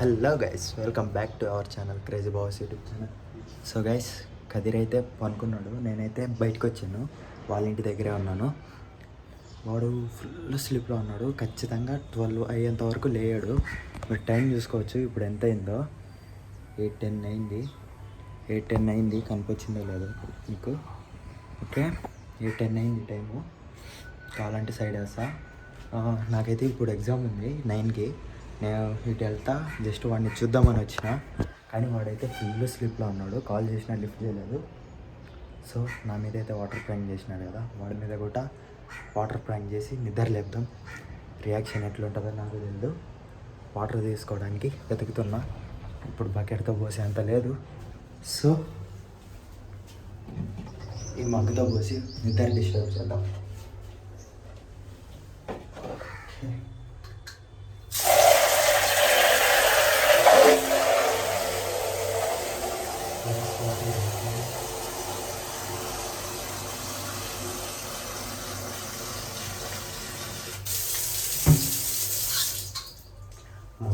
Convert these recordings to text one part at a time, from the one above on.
Hello guys welcome back to our channel crazy boss YouTube channel. So guys Kadir అయితే పనుకున్నాడు నేనైతే బయటకు వచ్చాను వాళ్ళ ఇంటి దగ్గరే ఉన్నాను. వాడు ఫుల్ స్లిప్లో ఉన్నాడు ఖచ్చితంగా ట్వెల్వ్ అయ్యేంత వరకు లేయాడు. మీరు టైం చూసుకోవచ్చు ఇప్పుడు ఎంత అయిందో. ఎయిట్ టెన్ అయింది. ఎయిట్ టెన్ అయింది కనిపించిందో లేదో మీకు ఓకే ఎయిట్ టెన్ అయింది టైము. కావాలంటే సైడ్ వేస్తా. నాకైతే ఇప్పుడు ఎగ్జామ్ ఉంది నైన్కి. నేను ఇటు వెళ్తా జస్ట్ వాడిని చూద్దామని వచ్చిన. కానీ వాడైతే ఫుల్ స్లిప్లో ఉన్నాడు. కాల్ చేసినా లిఫ్ట్ చేయలేదు. సో నా మీద అయితే వాటర్ ప్రాంక్ చేసినాడు కదా. వాడి మీద కూడా వాటర్ ప్రాంక్ చేసి నిద్ర లేపుదాం. రియాక్షన్ ఎట్లుంటుందో నాకు తెలియదు వాటర్ తీసుకోవడానికి వెతుకుతున్నా. ఇప్పుడు బకెట్తో పోసే అంత లేదు. సో ఈ మగ్గుతో పోసి నిద్ర డిస్టర్బ్ చేద్దాం.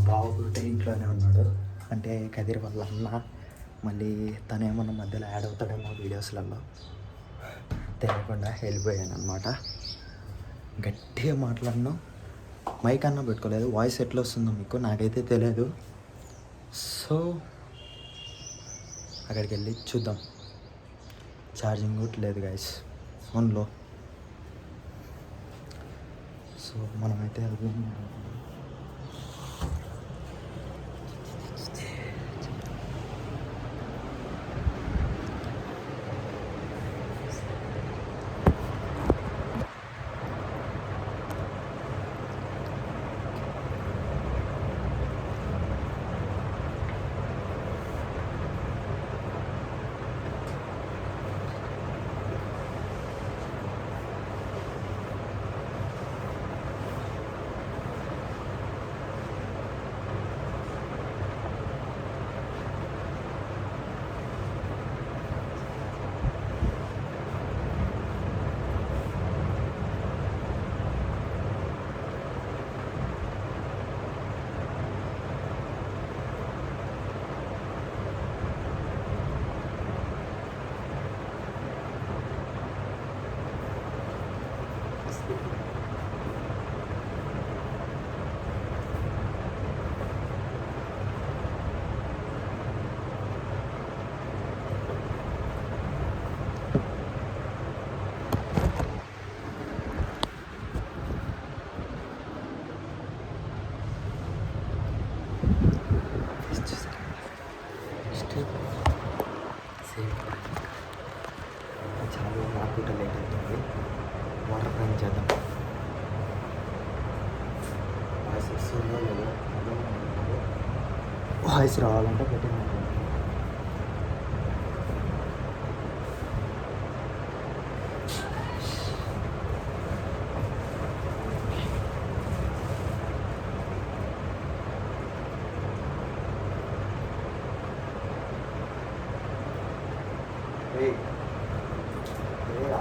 బాబు కూడా ఇంట్లోనే ఉన్నాడు. అంటే కదిరి వాళ్ళ అన్న మళ్ళీ తనేమన్నా మధ్యలో యాడ్ అవుతాడేమో వీడియోస్లలో. తెలియకుండా వెళ్ళిపోయాను అనమాట గట్టిగా మాట్లాడను. మైక్ అన్న పెట్టుకోలేదు. వాయిస్ ఎట్లా వస్తుందో మీకు నాకైతే తెలియదు. సో అక్కడికి వెళ్ళి చూద్దాం. ఛార్జింగ్ కూడా లేదు గాయస్ ఫోన్లో. సో మనమైతే వెళ్దాం చాలా నాకు కూడా లేట్ అవుతుంది వాటర్ ప్లాన్ చేద్దాం వాయిస్ వస్తుందో లేదో వాయిస్ రావాలంటే పెట్టిన Hey. ఏరా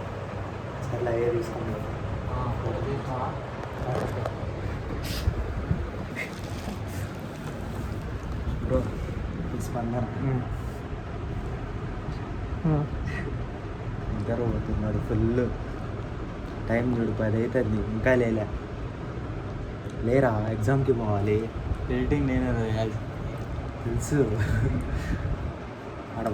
సర్లే ఏ తీసుకుంటాం బ్రో స్పందన. నిద్ర పోతున్నాడు ఫుల్. టైం చూడు పది అవుతుంది ఇంకా లేలే. లేరా? ఎగ్జామ్కి పోవాలి. ఎడిటింగ్ నేనే తెలుసు.